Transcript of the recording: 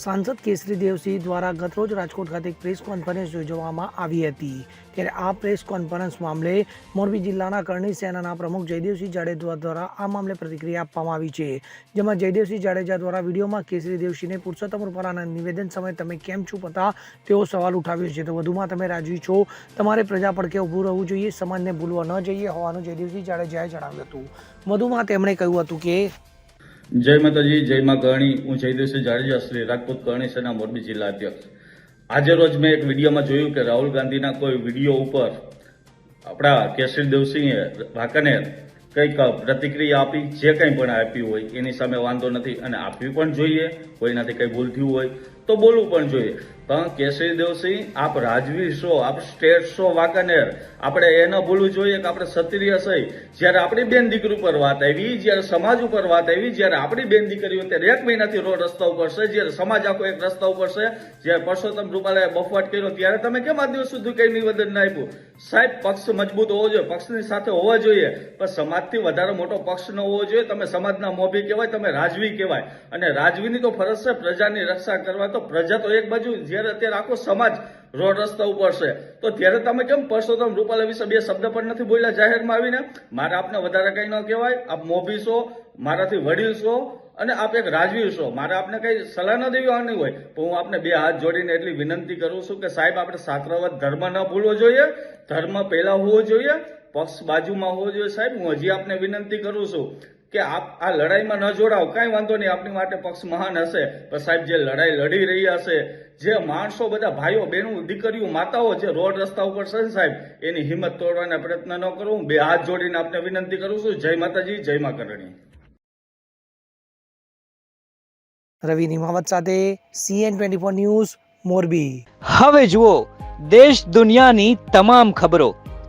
સાંસદ કેસરી દેવસિંહ દ્વારા ગતરોજ રાજકોટ ખાતે પ્રેસ કોન્ફરન્સ યોજવામાં આવી હતી. ત્યારે આ પ્રેસ કોન્ફરન્સ મામલે મોરબી જિલ્લાના કરણી સેનાના પ્રમુખ જયદેવસિંહ જાડેજા દ્વારા આ મામલે પ્રતિક્રિયા આપવામાં આવી છે. જેમાં જયદેવસિંહ જાડેજા દ્વારા વિડીયોમાં કેસરી દેવસિંહને પુરુષોત્તમ રૂપાલાના નિવેદન સમયે તમે કેમ છો પતા તેવો સવાલ ઉઠાવ્યો છે. તો વધુમાં તમે રાજવી છો. તમારે પ્રજા પડકે ઊભું રહેવું જોઈએ, સમાજને ભૂલવા ન જઈએ હોવાનું જયદેવસિંહ જાડેજાએ જણાવ્યું હતું. વધુમાં તેમણે કહ્યું હતું કે જય માતાજી, જય માં કરણી. હું જયદેશ જાડેજા, શ્રી રાજપૂત કરણી સેના મોરબી જિલ્લા અધ્યક્ષ. આજે રોજ મેં એક વિડીયોમાં જોયું કે રાહુલ ગાંધીના કોઈ વીડિયો ઉપર આપણા કેસરી દેવસિંહે વાંકાનેર કંઈક પ્રતિક્રિયા આપી, જે કંઈ પણ આપ્યું હોય, એની સામે વાંધો નથી. અને આપવી પણ જોઈએ, કોઈનાથી કંઈ ભૂલ થયું હોય તો બોલવું પણ જોઈએ. પણ કેસરી દેવસિંહ, આપ રાજવી છો, આપ સ્ટેટ છો વાંકાનેર. આપણે એ ન ભૂલવું જોઈએ કે આપણે ક્ષત્રિય સહી. જ્યારે આપણી બેન દીકરી ઉપર વાત આવી, જ્યારે સમાજ ઉપર વાત આવી, જ્યારે આપણી બેન દીકરીઓ ત્યારે એક મહિનાથી રોડ રસ્તા ઉપર છે, જ્યારે સમાજ આખો એક રસ્તા ઉપર છે, જ્યારે પરસોત્તમ રૂપાલાએ બફવાટ કર્યો, ત્યારે તમે કેમ આ દિવસ સુધી કંઈ નિવેદન ના આપ્યું? સાહેબ, પક્ષ મજબૂત હોવો જોઈએ, પક્ષની સાથે હોવા જોઈએ. પણ સમાજથી વધારે મોટો પક્ષ ન હોવો જોઈએ, તમે સમાજના મોભી કહેવાય, તમે રાજવી કહેવાય. અને રાજવીની તો ફરજ છે પ્રજાની રક્ષા કરવા, તો પ્રજા તો એક બાજુ જ્યારે અત્યારે આખો સમાજ રોડ રસ્તા ઉપર છે. તો ત્યારે તમે કેમ પરસોત્તમ રૂપાલા વિશે બે શબ્દ પણ નથી બોલ્યા જાહેરમાં આવીને? મારે આપને વધારે કઈ ન કહેવાય. આપ મોભી છો, મારાથી વડીલ છો અને આપ એક રાજવી છો. મારે આપને કઈ સલાહ ન દેવાની હોય તો હું આપને બે હાથ જોડીને એટલી વિનંતી કરું છું કે સાહેબ, આપણે સાત્રવત ધર્મ ન ભૂલવો જોઈએ. ધર્મ પહેલા હોવો જોઈએ. પક્ષ બાજુમાં હોવો જોઈએ. સાહેબ હું હજી આપને વિનંતી કરું છું કે આપ આ લડાઈમાં ન જોડાવ. કાંઈ વાંધો નહીં આપની માટે પક્ષ મહાન હશે. પણ સાહેબ જે લડાઈ લડી રહ્યા હશે જે માણસો બધા ભાઈઓ બહેનો દીકરીઓ માતાઓ જે રોડ રસ્તા ઉપર છે ને સાહેબ એની હિંમત તોડવાના પ્રયત્ન ન કરું. હું બે હાથ જોડીને આપને વિનંતી કરું છું. જય માતાજી જય મા કરણી. રવિ નિમાવત સાથે CN twenty four news Morbi. હવે જુઓ દેશ દુનિયાની તમામ ખબરો.